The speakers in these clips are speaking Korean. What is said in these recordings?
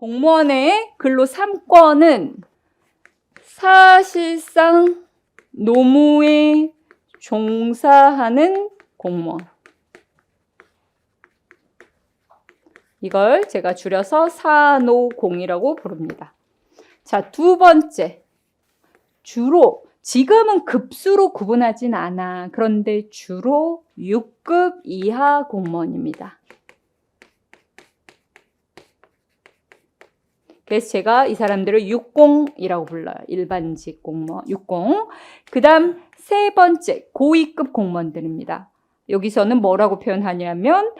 공무원의 근로 3권은 사실상 노무에 종사하는 공무원. 이걸 제가 줄여서 사노공이라고 부릅니다. 자, 두 번째. 주로, 지금은 급수로 구분하진 않아. 그런데 주로 6급 이하 공무원입니다. 그래서 제가 이 사람들을 60이라고 불러요. 일반직 공무원 60. 그 다음 세 번째 고위급 공무원들입니다. 여기서는 뭐라고 표현하냐면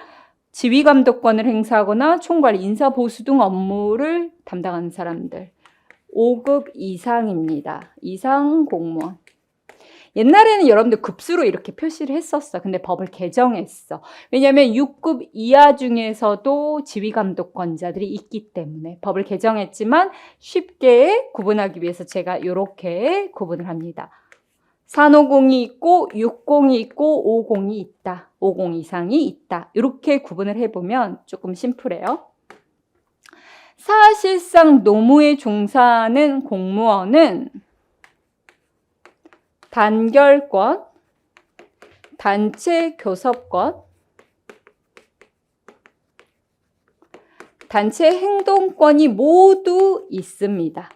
지휘 감독권을 행사하거나 총괄 인사 보수 등 업무를 담당하는 사람들. 5급 이상입니다. 이상 공무원. 옛날에는 여러분들 급수로 이렇게 표시를 했었어. 근데 법을 개정했어. 왜냐하면 6급 이하 중에서도 지휘감독권자들이 있기 때문에 법을 개정했지만 쉽게 구분하기 위해서 제가 이렇게 구분을 합니다. 산호공이 있고 60이 있고 50이 있다. 50 이상이 있다. 이렇게 구분을 해보면 조금 심플해요. 사실상 노무에 종사하는 공무원은 단결권, 단체 교섭권, 단체 행동권이 모두 있습니다.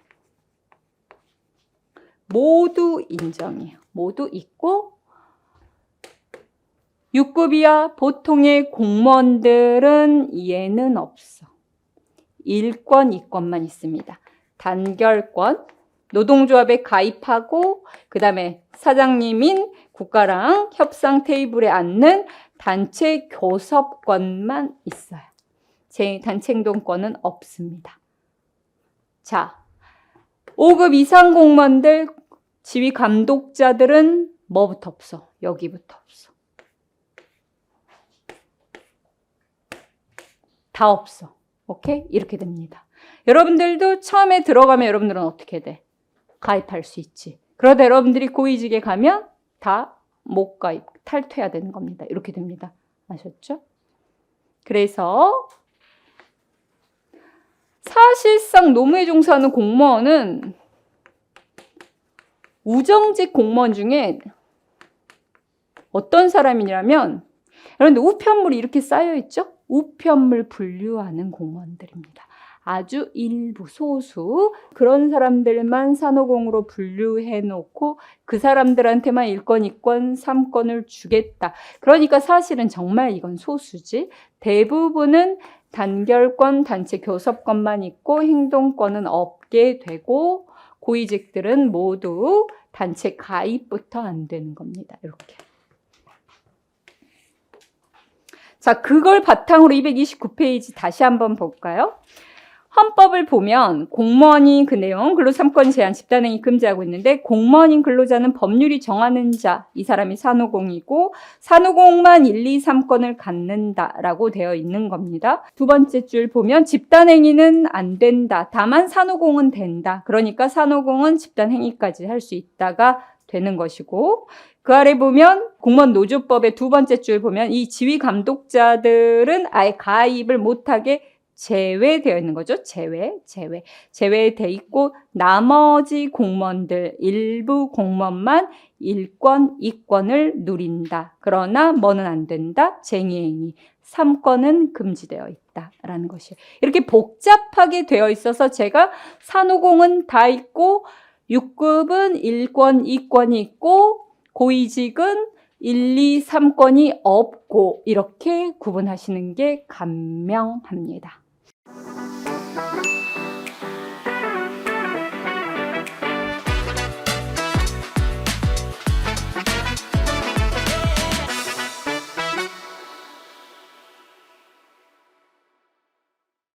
모두 인정해요. 모두 있고 6급 이하 보통의 공무원들은 얘는 없어. 1권, 2권만 있습니다. 단결권, 노동조합에 가입하고 그 다음에 사장님인 국가랑 협상 테이블에 앉는 단체 교섭권만 있어요. 제 단체 행동권은 없습니다. 자, 5급 이상 공무원들 지휘 감독자들은 뭐부터 없어? 여기부터 없어. 다 없어. 오케이? 이렇게 됩니다. 여러분들도 처음에 들어가면 여러분들은 어떻게 돼? 가입할 수 있지. 그러다 여러분들이 고위직에 가면 다 못 가입, 탈퇴해야 되는 겁니다. 이렇게 됩니다. 아셨죠? 그래서 사실상 노무에 종사하는 공무원은 우정직 공무원 중에 어떤 사람이냐면 여러분들 우편물이 이렇게 쌓여 있죠? 우편물 분류하는 공무원들입니다. 아주 일부 소수 그런 사람들만 산호공으로 분류해 놓고 그 사람들한테만 1권, 2권, 3권을 주겠다. 그러니까 사실은 정말 이건 소수지. 대부분은 단결권, 단체 교섭권만 있고 행동권은 없게 되고 고위직들은 모두 단체 가입부터 안 되는 겁니다. 이렇게. 자, 그걸 바탕으로 229페이지 다시 한번 볼까요? 헌법을 보면 공무원인 그 내용 근로 3권 제한 집단행위 금지하고 있는데 공무원인 근로자는 법률이 정하는 자, 이 사람이 산후공이고 산후공만 1, 2, 3권을 갖는다라고 되어 있는 겁니다. 두 번째 줄 보면 집단행위는 안 된다. 다만 산후공은 된다. 그러니까 산후공은 집단행위까지 할 수 있다가 되는 것이고 그 아래 보면 공무원 노조법의 두 번째 줄 보면 이 지휘 감독자들은 아예 가입을 못하게 제외되어 있는 거죠. 제외, 제외. 제외돼 있고 나머지 공무원들 일부 공무원만 1권, 2권을 누린다. 그러나 뭐는 안 된다? 쟁의행위. 3권은 금지되어 있다라는 것이에요. 이렇게 복잡하게 되어 있어서 제가 산후공은 다 있고 6급은 1권, 2권이 있고 고위직은 1, 2, 3권이 없고 이렇게 구분하시는 게 간명합니다.